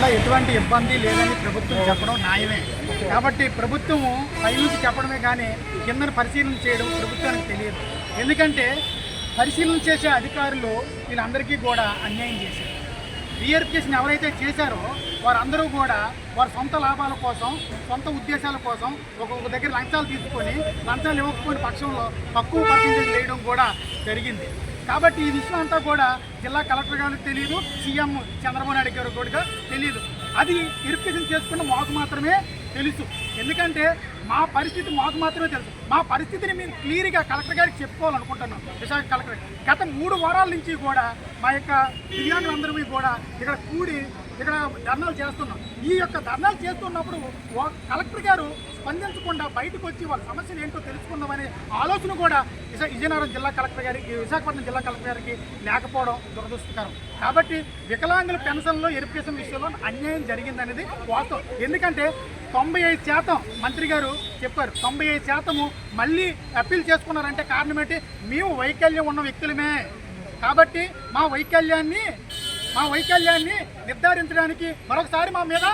కూడా ఎటువంటి ఇబ్బంది లేదని ప్రభుత్వం చెప్పడం న్యాయమే. కాబట్టి ప్రభుత్వము పైనుంచి చెప్పడమే కానీ కిందన పరిశీలన చేయడం ప్రభుత్వానికి తెలియదు. ఎందుకంటే పరిశీలన చేసే అధికారులు వీళ్ళందరికీ కూడా అన్యాయం చేశారు. రీఎరిఫికేషన్ ఎవరైతే చేశారో వారందరూ కూడా వారి సొంత లాభాల కోసం సొంత ఉద్దేశాల కోసం ఒక్కొక్క దగ్గర లంచాలు తీసుకొని లంచాలు ఇవ్వకపోయిన పక్షంలో తక్కువ పర్సెంటేజ్ వేయడం కూడా జరిగింది. కాబట్టి ఈ విషయం అంతా కూడా జిల్లా కలెక్టర్ గారికి తెలియదు సీఎం చంద్రబాబు నాయుడు గారు కూడా తెలియదు అది వెరిఫికేషన్ చేసుకున్న మాకు మాత్రమే తెలుసు. ఎందుకంటే మా పరిస్థితి మాకు మాత్రమే తెలుసు. మా పరిస్థితిని మేము క్లియర్గా కలెక్టర్ గారికి చెప్పుకోవాలనుకుంటున్నాం విశాఖ కలెక్టర్ గత మూడు వారాల నుంచి కూడా మా యొక్క దివ్యాంగులందరూ కూడా ఇక్కడ కూడి ఇక్కడ ధర్నాలు చేస్తున్నాం. ఈ యొక్క ధర్నాలు చేస్తున్నప్పుడు కలెక్టర్ గారు స్పందించకుండా బయటకు వచ్చి వాళ్ళ సమస్యలు ఏంటో తెలుసుకుందామనే ఆలోచన కూడా విశా విజయనగరం జిల్లా కలెక్టర్ గారికి విశాఖపట్నం జిల్లా కలెక్టర్ గారికి లేకపోవడం దురదృష్టకరం. కాబట్టి వికలాంగుల పెన్షన్లో ఎరిఫికేషన్ విషయంలో అన్యాయం జరిగిందనేది వాస్తవం. ఎందుకంటే తొంభై ఐదు శాతం మంత్రి గారు చెప్పారు. తొంభై ఐదు శాతము మళ్ళీ అప్పీల్ చేసుకున్నారంటే కారణం ఏంటి? మేము వైకల్యం ఉన్న వ్యక్తులమే. కాబట్టి మా వైకల్యాన్ని మా వైకల్యాన్ని నిర్ధారించడానికి మరొకసారి మా మీద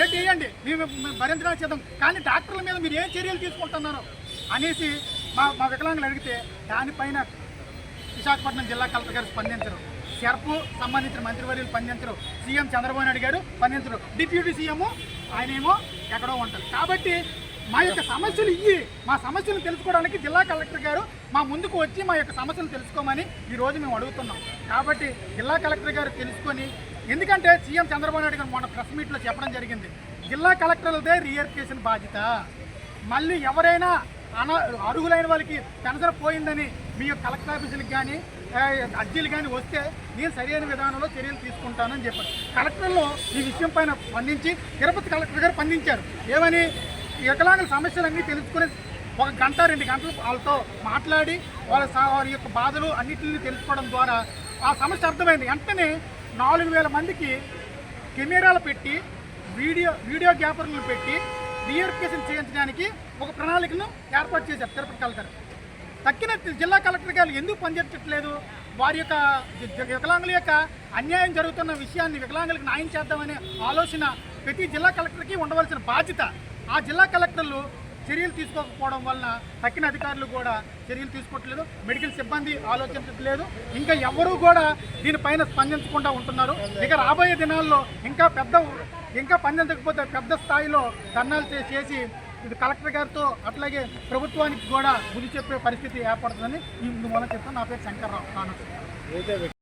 ఏంటి చేయండి? మేము భరించడానికి చేద్దాం. కానీ డాక్టర్ల మీద మీరు ఏం చర్యలు తీసుకుంటున్నారు? అనేసి మా మా వికలాంగులు అడిగితే దానిపైన విశాఖపట్నం జిల్లా కలెక్టర్ గారు స్పందించరు. సెర్పు సంబంధించిన మంత్రివర్యులు స్పందించరు. సీఎం చంద్రబాబు నాయుడు గారు స్పందించరు. డిప్యూటీ సీఎం ఆయనేమో ఎక్కడో ఉంటారు. కాబట్టి మా యొక్క సమస్యలు ఇవి మా సమస్యలు తెలుసుకోవడానికి జిల్లా కలెక్టర్ గారు మా ముందుకు వచ్చి మా యొక్క సమస్యలు తెలుసుకోమని ఈ రోజు మేము అడుగుతున్నాం. కాబట్టి జిల్లా కలెక్టర్ గారు తెలుసుకొని ఎందుకంటే సీఎం చంద్రబాబు నాయుడు గారు మొన్న ప్రెస్ మీట్లో చెప్పడం జరిగింది. జిల్లా కలెక్టర్లదే రీఎరిఫికేషన్ బాధ్యత. మళ్ళీ ఎవరైనా అన అర్హులైన వాళ్ళకి పెన్షన్ పోయిందని మీ యొక్క కలెక్టర్ ఆఫీసులకు కానీ అర్జీలు కానీ వస్తే నేను సరైన విధానంలో చర్యలు తీసుకుంటానని చెప్పారు. కలెక్టర్లు ఈ విషయం పైన స్పందించి తిరుపతి కలెక్టర్ గారు స్పందించారు. ఏమని ఈ వికలాంగుల సమస్యలన్నీ తెలుసుకునే ఒక గంట రెండు గంటలు వాళ్ళతో మాట్లాడి వాళ్ళ వారి యొక్క బాధలు అన్నింటినీ తెలుసుకోవడం ద్వారా ఆ సమస్య అర్థమైంది. వెంటనే నాలుగు వేల మందికి కెమెరాలు పెట్టి వీడియో వీడియో గ్యాపర్లు పెట్టి రీఎరిఫికేషన్ చేయించడానికి ఒక ప్రణాళికను ఏర్పాటు చేశారు తిరుపతి కలెక్టర్ తక్కిన జిల్లా కలెక్టర్ గారు ఎందుకు పనిచేయట్లేదు? వారి యొక్క వికలాంగుల యొక్క అన్యాయం జరుగుతున్న విషయాన్ని వికలాంగులకు న్యాయం చేద్దామనే ఆలోచన ప్రతి జిల్లా కలెక్టర్కి ఉండవలసిన బాధ్యత. ఆ జిల్లా కలెక్టర్లు చర్యలు తీసుకోకపోవడం వలన తక్కిన అధికారులు కూడా చర్యలు తీసుకోవట్లేదు. మెడికల్ సిబ్బంది ఆలోచించట్లేదు. ఇంకా ఎవరూ కూడా దీనిపైన స్పందించకుండా ఉంటున్నారు. ఇక రాబోయే దినాల్లో ఇంకా పెద్ద ఇంకా స్పందించకపోతే పెద్ద స్థాయిలో ధర్నాలు చేసి ఇది కలెక్టర్ గారితో అట్లాగే ప్రభుత్వానికి కూడా బుద్ధి చెప్పే పరిస్థితి ఏర్పడుతుందని ఈ మూలం చెప్తాను నా పేరు శంకర్రావు. కానొచ్చు